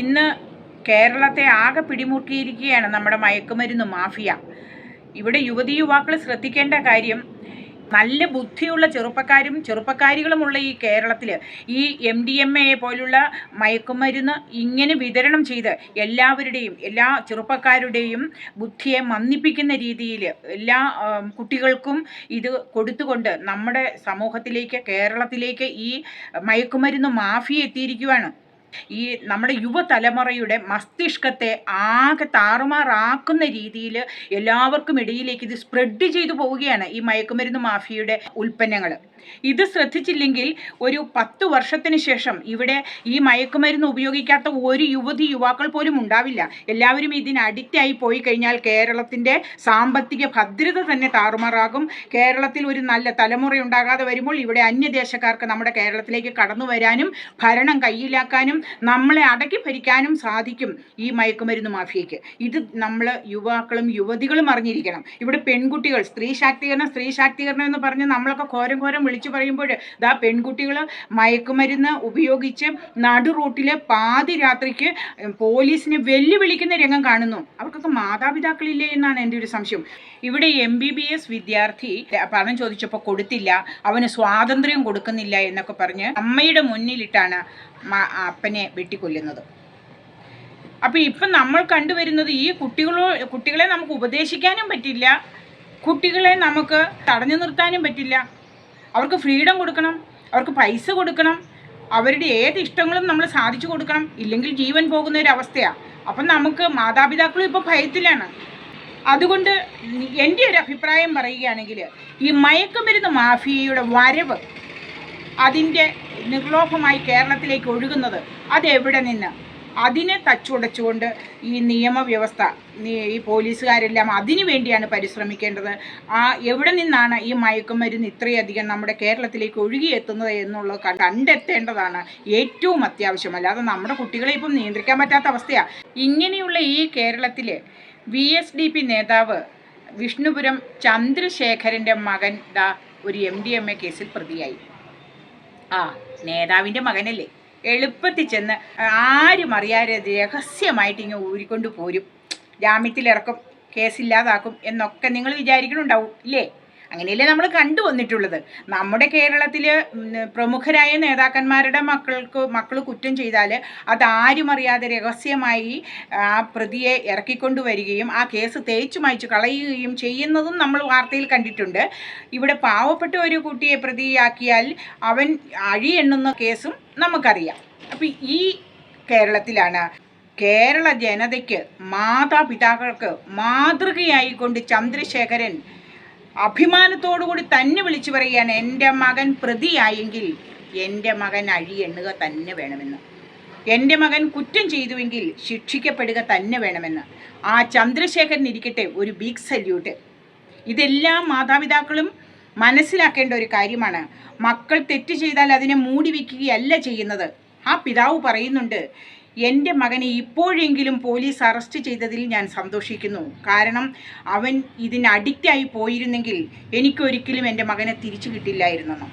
ഇന്ന് കേരളത്തെ ആകെ പിടിമുറുക്കിയിരിക്കുകയാണ് നമ്മുടെ മയക്കുമരുന്ന് മാഫിയ. ഇവിടെ യുവതി യുവാക്കൾ ശ്രദ്ധിക്കേണ്ട കാര്യം നല്ല ബുദ്ധിയുള്ള ചെറുപ്പക്കാരും ചെറുപ്പക്കാരികളുമുള്ള ഈ കേരളത്തിൽ ഈ എം ഡി എം എ പോലുള്ള മയക്കുമരുന്ന് ഇങ്ങനെ വിതരണം ചെയ്ത് എല്ലാവരുടെയും എല്ലാ ചെറുപ്പക്കാരുടെയും ബുദ്ധിയെ മന്ദിപ്പിക്കുന്ന രീതിയിൽ എല്ലാ കുട്ടികൾക്കും ഇത് കൊടുത്തുകൊണ്ട് നമ്മുടെ സമൂഹത്തിലേക്ക് കേരളത്തിലേക്ക് ഈ മയക്കുമരുന്ന് മാഫിയ എത്തിയിരിക്കുവാണ്. ഈ നമ്മുടെ യുവതലമുറയുടെ മസ്തിഷ്കത്തെ ആകെ താറുമാറാക്കുന്ന രീതിയിൽ എല്ലാവർക്കും ഇടയിലേക്ക് ഇത് സ്പ്രെഡ് ചെയ്തു പോവുകയാണ് ഈ മയക്കുമരുന്ന് മാഫിയയുടെ ഉൽപ്പന്നങ്ങൾ. ഇത് ശ്രദ്ധിച്ചില്ലെങ്കിൽ ഒരു പത്ത് വർഷത്തിന് ശേഷം ഇവിടെ ഈ മയക്കുമരുന്ന് ഉപയോഗിക്കാത്ത ഒരു യുവതി യുവാക്കൾ പോലും ഉണ്ടാവില്ല. എല്ലാവരും ഇതിന് അഡിക്റ്റ് ആയി പോയി കഴിഞ്ഞാൽ കേരളത്തിന്റെ സാമ്പത്തിക ഭദ്രത തന്നെ താറുമാറാകും. കേരളത്തിൽ ഒരു നല്ല തലമുറ ഉണ്ടാകാതെ വരുമ്പോൾ ഇവിടെ അന്യദേശക്കാർക്ക് നമ്മുടെ കേരളത്തിലേക്ക് കടന്നു വരാനും ഭരണം കയ്യിലാക്കാനും നമ്മളെ അടക്കി ഭരിക്കാനും സാധിക്കും ഈ മയക്കുമരുന്ന് മാഫിയയ്ക്ക്. ഇത് നമ്മൾ യുവാക്കളും യുവതികളും അറിഞ്ഞിരിക്കണം. ഇവിടെ പെൺകുട്ടികൾ സ്ത്രീ ശാക്തീകരണം സ്ത്രീ ശാക്തീകരണം എന്ന് പറഞ്ഞ് നമ്മളൊക്കെ ഘോരം ഘോരം വിളിച്ചു പറയുമ്പോൾ ദാ പെൺകുട്ടികൾ മയക്കുമരുന്ന് ഉപയോഗിച്ച് നടു റൂട്ടിലെ പാതി രാത്രിക്ക് പോലീസിനെ വെല്ലുവിളിക്കുന്ന രംഗം കാണുന്നു. അവർക്കൊക്കെ മാതാപിതാക്കളില്ലേ എന്നാണ് എന്റെ ഒരു സംശയം. ഇവിടെ എം ബി ബി എസ് വിദ്യാർത്ഥി പണം ചോദിച്ചപ്പോൾ കൊടുത്തില്ല. അവന് സ്വാതന്ത്ര്യം കൊടുക്കുന്നില്ല എന്നൊക്കെ പറഞ്ഞ് അമ്മയുടെ മുന്നിലിട്ടാണ് അപ്പനെ വെട്ടിക്കൊല്ലുന്നത്. അപ്പോൾ ഇപ്പം നമ്മൾ കണ്ടുവരുന്നത് ഈ കുട്ടികളോ കുട്ടികളെ നമുക്ക് ഉപദേശിക്കാനും പറ്റില്ല. കുട്ടികളെ നമുക്ക് തടഞ്ഞു നിർത്താനും പറ്റില്ല. അവർക്ക് ഫ്രീഡം കൊടുക്കണം. അവർക്ക് പൈസ കൊടുക്കണം. അവരുടെ ഏത് ഇഷ്ടങ്ങളും നമ്മൾ സാധിച്ചു കൊടുക്കണം. ഇല്ലെങ്കിൽ ജീവൻ പോകുന്ന ഒരു അവസ്ഥയാണ് അപ്പം നമുക്ക് മാതാപിതാക്കളും ഇപ്പോൾ ഭയത്തിലാണ്. അതുകൊണ്ട് എന്റെ ഒരു അഭിപ്രായം പറയുകയാണെങ്കിൽ ഈ മയക്കുമരുന്ന് മാഫിയയുടെ വരവ് അതിന്റെ നിർലോഭമായി കേരളത്തിലേക്ക് ഒഴുകുന്നത് അതെവിടെ നിന്ന്? അതിനെ തച്ചുടച്ചുകൊണ്ട് ഈ നിയമവ്യവസ്ഥ ഈ പോലീസുകാരെല്ലാം അതിനു വേണ്ടിയാണ് പരിശ്രമിക്കേണ്ടത്. ആ എവിടെ നിന്നാണ് ഈ മയക്കുമരുന്ന് ഇത്രയധികം നമ്മുടെ കേരളത്തിലേക്ക് ഒഴുകിയെത്തുന്നത് എന്നുള്ളത് കണ്ടെത്തേണ്ടതാണ് ഏറ്റവും അത്യാവശ്യം അല്ലാതെ നമ്മുടെ കുട്ടികളെ ഇപ്പം നിയന്ത്രിക്കാൻ പറ്റാത്ത അവസ്ഥയാണ് ഇങ്ങനെയുള്ള ഈ കേരളത്തിലെ വി എസ് ഡി പി നേതാവ് വിഷ്ണുപുരം ചന്ദ്രശേഖരന്റെ മകൻ ദാ ഒരു എം ഡി എം എ കേസിൽ പ്രതിയായി. ആ നേതാവിന്റെ മകനല്ലേ? എളുപ്പത്തിൽ ചെന്ന് ആരും അറിയാതെ രഹസ്യമായിട്ട് ഇങ്ങ് ഊരിക്കൊണ്ട് പോരും. ജാമ്യത്തിലിറക്കും കേസില്ലാതാക്കും എന്നൊക്കെ നിങ്ങൾ വിചാരിക്കണുണ്ടാവും ഇല്ലേ? അങ്ങനെയല്ലേ നമ്മൾ കണ്ടു വന്നിട്ടുള്ളത്. നമ്മുടെ കേരളത്തിൽ പ്രമുഖരായ നേതാക്കന്മാരുടെ മക്കൾക്ക് മക്കൾ കുറ്റം ചെയ്താൽ അതാരും അറിയാതെ രഹസ്യമായി ആ പ്രതിയെ ഇറക്കിക്കൊണ്ടു വരികയും ആ കേസ് തേച്ചു മായ്ച്ചു കളയുകയും ചെയ്യുന്നതും നമ്മൾ വാർത്തയിൽ കണ്ടിട്ടുണ്ട്. ഇവിടെ പാവപ്പെട്ട ഒരു കുട്ടിയെ പ്രതിയാക്കിയാൽ അവൻ അഴി എണ്ണുന്ന കേസും നമുക്കറിയാം. അപ്പം ഈ കേരളത്തിലാണ് കേരള ജനതയ്ക്ക് മാതാപിതാക്കൾക്ക് മാതൃകയായിക്കൊണ്ട് ചന്ദ്രശേഖരൻ അഭിമാനത്തോടുകൂടി തന്നെ വിളിച്ചു പറയുകയാണ് എന്റെ മകൻ പ്രതിയായെങ്കിൽ എന്റെ മകൻ അഴി എണ്ണുക തന്നെ വേണമെന്ന്. എന്റെ മകൻ കുറ്റം ചെയ്തുവെങ്കിൽ ശിക്ഷിക്കപ്പെടുക തന്നെ വേണമെന്ന്. ആ ചന്ദ്രശേഖരൻ ഇരിക്കട്ടെ ഒരു ബിഗ് സല്യൂട്ട് ഇതെല്ലാം മാതാപിതാക്കളും മനസ്സിലാക്കേണ്ട ഒരു കാര്യമാണ്. മക്കൾ തെറ്റ് ചെയ്താൽ അതിനെ മൂടി വയ്ക്കുകയല്ല ചെയ്യുന്നത്. ആ പിതാവ് പറയുന്നുണ്ട് എന്റെ മകനെ ഇപ്പോഴെങ്കിലും പോലീസ് അറസ്റ്റ് ചെയ്തതിൽ ഞാൻ സന്തോഷിക്കുന്നു. കാരണം അവൻ ഇതിന് അഡിക്റ്റായി പോയിരുന്നെങ്കിൽ എനിക്കൊരിക്കലും എന്റെ മകനെ തിരിച്ചു കിട്ടില്ലായിരുന്നു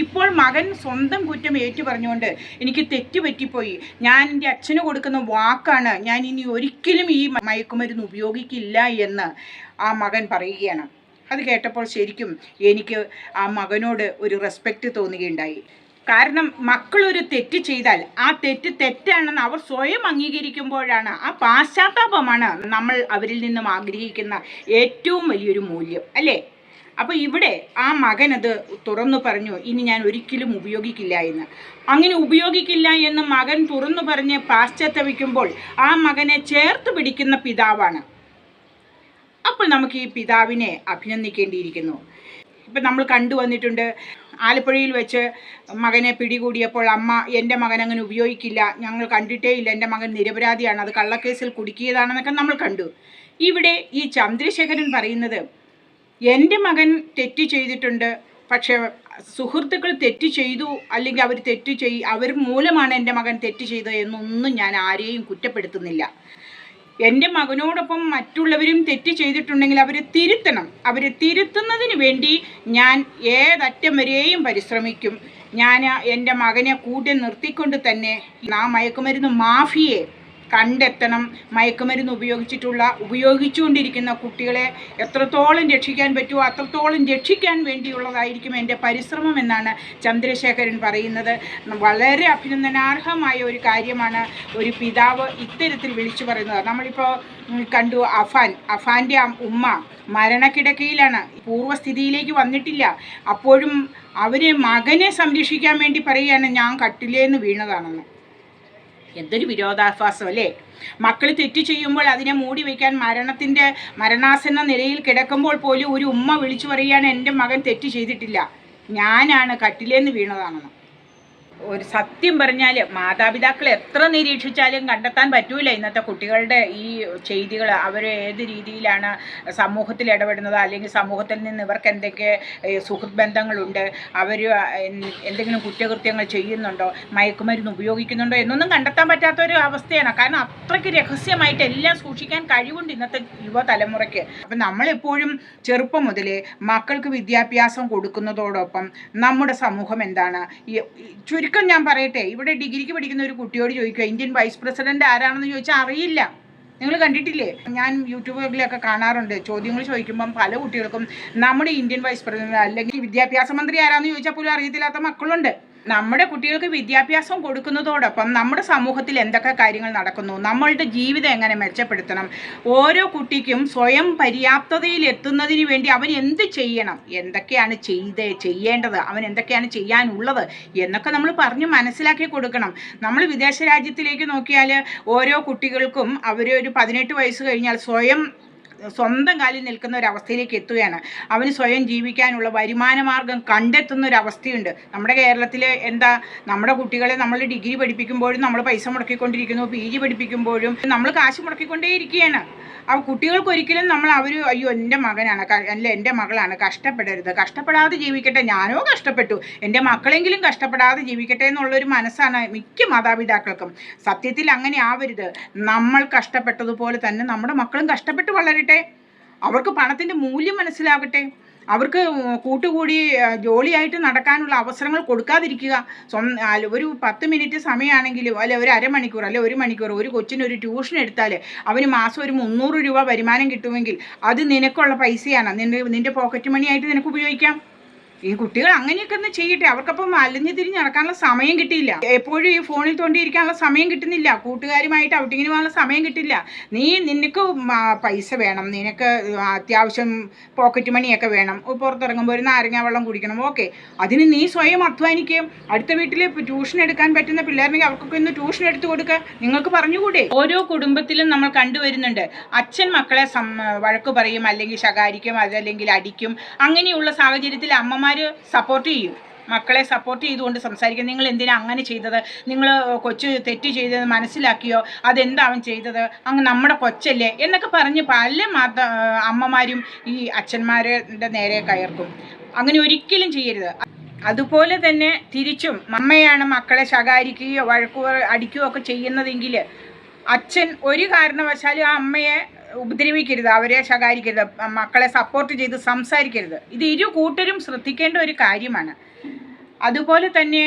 ഇപ്പോൾ മകൻ സ്വന്തം കുറ്റം ഏറ്റു പറഞ്ഞുകൊണ്ട് എനിക്ക് തെറ്റുപറ്റിപ്പോയി. ഞാൻ എന്റെ അച്ഛന് കൊടുക്കുന്ന വാക്കാണ് ഞാൻ ഇനി ഒരിക്കലും ഈ മയക്കുമരുന്ന് ഉപയോഗിക്കില്ല എന്ന് ആ മകൻ പറയുകയാണ്. അത് കേട്ടപ്പോൾ ശരിക്കും എനിക്ക് ആ മകനോട് ഒരു റെസ്പെക്റ്റ് തോന്നുകയുണ്ടായി. കാരണം മക്കളൊരു തെറ്റ് ചെയ്താൽ ആ തെറ്റ് തെറ്റാണെന്ന് അവർ സ്വയം അംഗീകരിക്കുമ്പോഴാണ് ആ പാശ്ചാത്താപമാണ് നമ്മൾ അവരിൽ നിന്നും ആഗ്രഹിക്കുന്ന ഏറ്റവും വലിയൊരു മൂല്യം അല്ലേ? അപ്പോൾ ഇവിടെ ആ മകൻ അത് തുറന്നു പറഞ്ഞു ഇനി ഞാൻ ഒരിക്കലും ഉപയോഗിക്കില്ല എന്ന്. അങ്ങനെ ഉപയോഗിക്കില്ല എന്ന് മകൻ തുറന്നു പറഞ്ഞ് പാശ്ചാത്തപിക്കുമ്പോൾ ആ മകനെ ചേർത്ത് പിടിക്കുന്ന പിതാവാണ്. അപ്പോൾ നമുക്ക് ഈ പിതാവിനെ അഭിനന്ദിക്കേണ്ടിയിരിക്കുന്നു. ഇപ്പം നമ്മൾ കണ്ടുവന്നിട്ടുണ്ട് ആലപ്പുഴയിൽ വെച്ച് മകനെ പിടികൂടിയപ്പോൾ അമ്മ എന്റെ മകൻ അങ്ങനെ ഉപയോഗിക്കില്ല. ഞങ്ങൾ കണ്ടിട്ടേ ഇല്ല. എന്റെ മകൻ നിരപരാധിയാണ്. അത് കള്ളക്കേസിൽ കുടുക്കിയതാണെന്നൊക്കെ നമ്മൾ കണ്ടു. ഇവിടെ ഈ ചന്ദ്രശേഖരൻ പറയുന്നത് എന്റെ മകൻ തെറ്റ് ചെയ്തിട്ടുണ്ട്. പക്ഷേ സുഹൃത്തുക്കൾ തെറ്റ് ചെയ്തു. അല്ലെങ്കിൽ അവർ തെറ്റ് ചെയ് അവർ മൂലമാണ് എന്റെ മകൻ തെറ്റ് ചെയ്തത് എന്നൊന്നും ഞാൻ ആരെയും കുറ്റപ്പെടുത്തുന്നില്ല. എന്റെ മകനോടൊപ്പം മറ്റുള്ളവരും തെറ്റ് ചെയ്തിട്ടുണ്ടെങ്കിൽ അവരെ തിരുത്തണം. അവരെ തിരുത്തുന്നതിന് വേണ്ടി ഞാൻ ഏതറ്റം വരെയും പരിശ്രമിക്കും. ഞാൻ എന്റെ മകനെ കൂട്ടി നിർത്തിക്കൊണ്ട് തന്നെ നാം മയക്കുമരുന്ന് മാഫിയെ കണ്ടെത്തണം. മയക്കുമരുന്ന് ഉപയോഗിച്ചിട്ടുള്ള ഉപയോഗിച്ചുകൊണ്ടിരിക്കുന്ന കുട്ടികളെ എത്രത്തോളം രക്ഷിക്കാൻ പറ്റുമോ അത്രത്തോളം രക്ഷിക്കാൻ വേണ്ടിയുള്ളതായിരിക്കും എന്റെ പരിശ്രമം എന്നാണ് ചന്ദ്രശേഖരൻ പറയുന്നത്. വളരെ അഭിനന്ദനാർഹമായ ഒരു കാര്യമാണ് ഒരു പിതാവ് ഇത്തരത്തിൽ വിളിച്ചു പറയുന്നത്. നമ്മളിപ്പോൾ കണ്ടു അഫാൻ അഫാന്റെ ഉമ്മ മരണക്കിടക്കയിലാണ് പൂർവസ്ഥിതിയിലേക്ക് വന്നിട്ടില്ല. അപ്പോഴും അവരെ മകനെ സംരക്ഷിക്കാൻ വേണ്ടി പറയുകയാണ് ഞാൻ കട്ടിലേന്ന് വീണതാണെന്ന്. എന്തൊരു വിരോധാഭാസം അല്ലേ മക്കൾ തെറ്റ് ചെയ്യുമ്പോൾ അതിനെ മൂടി വയ്ക്കാൻ മരണത്തിന്റെ മരണാസന്ന നിലയിൽ കിടക്കുമ്പോൾ പോലും ഒരു ഉമ്മ വിളിച്ചു പറയുകയാണ് എന്റെ മകൻ തെറ്റ് ചെയ്തിട്ടില്ല. ഞാനാണ് കട്ടിലേന്ന് വീണതാണെന്ന്. ഒരു സത്യം പറഞ്ഞാൽ മാതാപിതാക്കൾ എത്ര നിരീക്ഷിച്ചാലും കണ്ടെത്താൻ പറ്റൂല ഇന്നത്തെ കുട്ടികളുടെ ഈ ചെയ്തികൾ അവർ ഏത് രീതിയിലാണ് സമൂഹത്തിൽ ഇടപെടുന്നത്? അല്ലെങ്കിൽ സമൂഹത്തിൽ നിന്ന് ഇവർക്ക് എന്തൊക്കെ സുഹൃത് ബന്ധങ്ങളുണ്ട് അവർ എന്തെങ്കിലും കുറ്റകൃത്യങ്ങൾ ചെയ്യുന്നുണ്ടോ? മയക്കുമരുന്ന് ഉപയോഗിക്കുന്നുണ്ടോ? എന്നൊന്നും കണ്ടെത്താൻ പറ്റാത്ത ഒരു അവസ്ഥയാണ്. കാരണം അത്രയ്ക്ക് രഹസ്യമായിട്ട് എല്ലാം സൂക്ഷിക്കാൻ കഴിവുണ്ട് ഇന്നത്തെ യുവതലമുറയ്ക്ക്. അപ്പം നമ്മളെപ്പോഴും ചെറുപ്പം മുതലേ മക്കൾക്ക് വിദ്യാഭ്യാസം കൊടുക്കുന്നതോടൊപ്പം നമ്മുടെ സമൂഹം എന്താണ്? ഈ ചുരുക്കം ഞാൻ പറയട്ടെ ഇവിടെ ഡിഗ്രിക്ക് പഠിക്കുന്ന ഒരു കുട്ടിയോട് ചോദിക്കുക ഇന്ത്യൻ വൈസ് പ്രസിഡന്റ് ആരാണെന്ന് ചോദിച്ചാൽ അറിയില്ല. നിങ്ങൾ കണ്ടിട്ടില്ലേ? ഞാൻ യൂട്യൂബിലൊക്കെ കാണാറുണ്ട് ചോദ്യങ്ങൾ ചോദിക്കുമ്പം പല കുട്ടികൾക്കും നമ്മുടെ ഇന്ത്യൻ വൈസ് പ്രസിഡന്റ് അല്ലെങ്കിൽ വിദ്യാഭ്യാസ മന്ത്രി ആരാന്ന് ചോദിച്ചാൽ പോലും അറിയത്തില്ലാത്ത മക്കളുണ്ട്. നമ്മുടെ കുട്ടികൾക്ക് വിദ്യാഭ്യാസം കൊടുക്കുന്നതോടൊപ്പം നമ്മുടെ സമൂഹത്തിൽ എന്തൊക്കെ കാര്യങ്ങൾ നടക്കുന്നു നമ്മളുടെ ജീവിതം എങ്ങനെ മെച്ചപ്പെടുത്തണം ഓരോ കുട്ടിക്കും സ്വയം പര്യാപ്തതയിൽ എത്തുന്നതിന് വേണ്ടി അവൻ എന്ത് ചെയ്യണം എന്തൊക്കെയാണ് ചെയ്ത് ചെയ്യേണ്ടത് അവൻ എന്തൊക്കെയാണ് ചെയ്യാനുള്ളത് എന്നൊക്കെ നമ്മൾ പറഞ്ഞ് മനസ്സിലാക്കി കൊടുക്കണം. നമ്മൾ വിദേശ രാജ്യത്തിലേക്ക് നോക്കിയാൽ ഓരോ കുട്ടികൾക്കും അവർ ഒരു പതിനെട്ട് വയസ്സ് കഴിഞ്ഞാൽ സ്വയം സ്വന്തം കാലിൽ നിൽക്കുന്ന ഒരു അവസ്ഥയിലേക്ക് എത്തുകയാണ്. അവന് സ്വയം ജീവിക്കാനുള്ള വരുമാന മാർഗം കണ്ടെത്തുന്ന ഒരു അവസ്ഥയുണ്ട്. നമ്മുടെ കേരളത്തിൽ എന്താ നമ്മുടെ കുട്ടികളെ നമ്മൾ ഡിഗ്രി പഠിപ്പിക്കുമ്പോഴും നമ്മൾ പൈസ മുടക്കിക്കൊണ്ടിരിക്കുന്നു പി ജി പഠിപ്പിക്കുമ്പോഴും നമ്മൾ കാശ് മുടക്കിക്കൊണ്ടേയിരിക്കുകയാണ്. ആ കുട്ടികൾക്ക് ഒരിക്കലും നമ്മൾ അവർ അയ്യോ എന്റെ മകനാണ് അല്ല എന്റെ മകളാണ് കഷ്ടപ്പെടരുത് കഷ്ടപ്പെടാതെ ജീവിക്കട്ടെ ഞാനോ കഷ്ടപ്പെട്ടു എന്റെ മക്കളെങ്കിലും കഷ്ടപ്പെടാതെ ജീവിക്കട്ടെ എന്നുള്ളൊരു മനസ്സാണ് മിക്ക മാതാപിതാക്കൾക്കും. സത്യത്തിൽ അങ്ങനെ ആവരുത്. നമ്മൾ കഷ്ടപ്പെട്ടതുപോലെ തന്നെ നമ്മുടെ മക്കളും കഷ്ടപ്പെട്ട് വളരട്ടെ. അവർക്ക് പണത്തിന്റെ മൂല്യം മനസ്സിലാകട്ടെ? അവർക്ക് കൂട്ടുകൂടി ജോലിയായിട്ട് നടക്കാനുള്ള അവസരങ്ങൾ കൊടുക്കാതിരിക്കുക. ഒരു പത്ത് മിനിറ്റ് സമയമാണെങ്കിലും അല്ലെ ഒരു അരമണിക്കൂർ അല്ലെ ഒരു മണിക്കൂർ ഒരു കൊച്ചിന് ഒരു ട്യൂഷൻ എടുത്താൽ അവന് മാസം ഒരു മുന്നൂറ് രൂപ വരുമാനം കിട്ടുമെങ്കിൽ അത് നിനക്കുള്ള പൈസയാണ്. നിന്റെ നിന്റെ പോക്കറ്റ് മണിയായിട്ട് നിനക്ക് ഉപയോഗിക്കാം. ഈ കുട്ടികൾ അങ്ങനെയൊക്കെ ഒന്ന് ചെയ്യട്ടെ. അവർക്കപ്പം അലഞ്ഞു തിരിഞ്ഞ് നടക്കാനുള്ള സമയം കിട്ടിയില്ല. എപ്പോഴും ഈ ഫോണിൽ തോണ്ടിയിരിക്കാനുള്ള സമയം കിട്ടുന്നില്ല. കൂട്ടുകാരുമായിട്ട് ഔട്ടിങ്ങിന് പോകാനുള്ള സമയം കിട്ടില്ല. നീ നിനക്ക് പൈസ വേണം. നിനക്ക് അത്യാവശ്യം പോക്കറ്റ് മണിയൊക്കെ വേണം. പുറത്തിറങ്ങുമ്പോൾ ഒരു നാരങ്ങ വെള്ളം കുടിക്കണം. ഓക്കെ. അതിന് നീ സ്വയം അധ്വാനിക്കുകയും അടുത്ത വീട്ടിൽ ട്യൂഷൻ എടുക്കാൻ പറ്റുന്ന പിള്ളേരുണ്ടെങ്കിൽ അവർക്കൊക്കെ ഒന്ന് ട്യൂഷൻ എടുത്ത് കൊടുക്കുക നിങ്ങൾക്ക് പറഞ്ഞുകൂടെ? ഓരോ കുടുംബത്തിലും നമ്മൾ കണ്ടുവരുന്നുണ്ട്. അച്ഛൻ മക്കളെ വഴക്ക് പറയും അല്ലെങ്കിൽ ശകാരിക്കും അതല്ലെങ്കിൽ അടിക്കും. അങ്ങനെയുള്ള സാഹചര്യത്തിൽ അമ്മമാർ സപ്പോർട്ട് ചെയ്യും. മക്കളെ സപ്പോർട്ട് ചെയ്തുകൊണ്ട് സംസാരിക്കും. നിങ്ങൾ എന്തിനാ അങ്ങനെ ചെയ്തത്? നിങ്ങൾ കൊച്ചു തെറ്റ് ചെയ്തത് മനസ്സിലാക്കിയോ? അതെന്താ അവൻ ചെയ്തത്? അങ്ങ് നമ്മുടെ കൊച്ചല്ലേ എന്നൊക്കെ പറഞ്ഞ് പല മാത അമ്മമാരും ഈ അച്ഛന്മാരുടെ നേരെ കയർക്കും. അങ്ങനെ ഒരിക്കലും ചെയ്യരുത്. അതുപോലെ തന്നെ തിരിച്ചും അമ്മയാണ് മക്കളെ ശകാരിക്കുകയോ വഴക്കു അടിക്കുകയോ ഒക്കെ ചെയ്യുന്നതെങ്കിൽ അച്ഛൻ ഒരു കാരണവശാലും ആ അമ്മയെ ഉപദ്രവിക്കരുത് അവരെ ശകാരിക്കരുത് മക്കളെ സപ്പോർട്ട് ചെയ്ത് സംസാരിക്കരുത്. ഇത് ഇരു കൂട്ടരും ശ്രദ്ധിക്കേണ്ട ഒരു കാര്യമാണ്. അതുപോലെ തന്നെ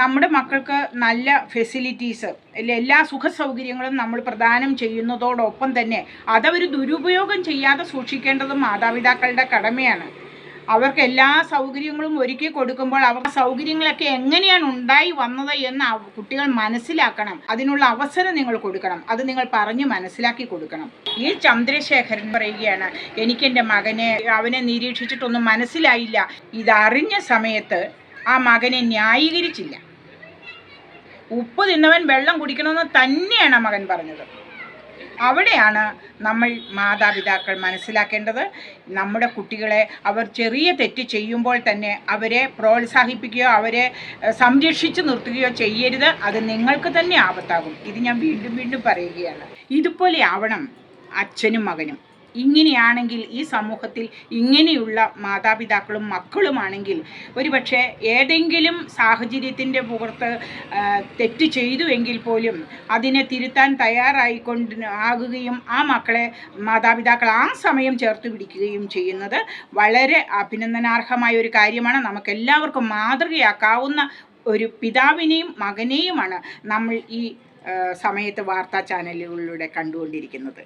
നമ്മുടെ മക്കൾക്ക് നല്ല ഫെസിലിറ്റീസ് എല്ലാ സുഖ സൗകര്യങ്ങളും നമ്മൾ പ്രദാനം ചെയ്യുന്നതോടൊപ്പം തന്നെ അതവർ ദുരുപയോഗം ചെയ്യാതെ സൂക്ഷിക്കേണ്ടത് മാതാപിതാക്കളുടെ കടമയാണ്. അവർക്ക് എല്ലാ സൗകര്യങ്ങളും ഒരുക്കി കൊടുക്കുമ്പോൾ അവർക്ക് സൗകര്യങ്ങളൊക്കെ എങ്ങനെയാണ് ഉണ്ടായി വന്നത് എന്ന് കുട്ടികൾ മനസ്സിലാക്കണം. അതിനുള്ള അവസരം നിങ്ങൾ കൊടുക്കണം. അത് നിങ്ങൾ പറഞ്ഞ് മനസ്സിലാക്കി കൊടുക്കണം. ഈ ചന്ദ്രശേഖരൻ പറയുകയാണ് എനിക്ക് എന്റെ മകനെ അവനെ നിരീക്ഷിച്ചിട്ടൊന്നും മനസ്സിലായില്ല. ഇതറിഞ്ഞ സമയത്ത് ആ മകനെ ന്യായീകരിച്ചില്ല. ഉപ്പ് തിന്നവൻ വെള്ളം കുടിക്കണമെന്ന് തന്നെയാണ് മകൻ പറഞ്ഞത്. അവിടെയാണ് നമ്മൾ മാതാപിതാക്കൾ മനസ്സിലാക്കേണ്ടത്. നമ്മുടെ കുട്ടികളെ അവർ ചെറിയ തെറ്റ് ചെയ്യുമ്പോൾ തന്നെ അവരെ പ്രോത്സാഹിപ്പിക്കുകയോ അവരെ സംരക്ഷിച്ചു നിർത്തുകയോ ചെയ്യരുത്. അത് നിങ്ങൾക്ക് തന്നെ ആപത്താകും. ഇത് ഞാൻ വീണ്ടും വീണ്ടും പറയുകയാണ്. ഇതുപോലെ ആവണം അച്ഛനും മകനും. ഇങ്ങനെയാണെങ്കിൽ ഈ സമൂഹത്തിൽ ഇങ്ങനെയുള്ള മാതാപിതാക്കളും മക്കളുമാണെങ്കിൽ ഒരുപക്ഷെ ഏതെങ്കിലും സാഹചര്യത്തിന്റെ പുറത്ത് തെറ്റ് ചെയ്തു എങ്കിൽ പോലും അതിനെ തിരുത്താൻ തയ്യാറായിക്കൊണ്ട് ആകുകയും ആ മക്കളെ മാതാപിതാക്കൾ ആ സമയം ചേർത്ത് പിടിക്കുകയും ചെയ്യുന്നത് വളരെ അഭിനന്ദനാർഹമായ ഒരു കാര്യമാണ്. നമുക്കെല്ലാവർക്കും മാതൃകയാക്കാവുന്ന ഒരു പിതാവിനെയും മകനെയുമാണ് നമ്മൾ ഈ സമയത്ത് വാർത്താ ചാനലുകളിലൂടെ കണ്ടുകൊണ്ടിരിക്കുന്നത്.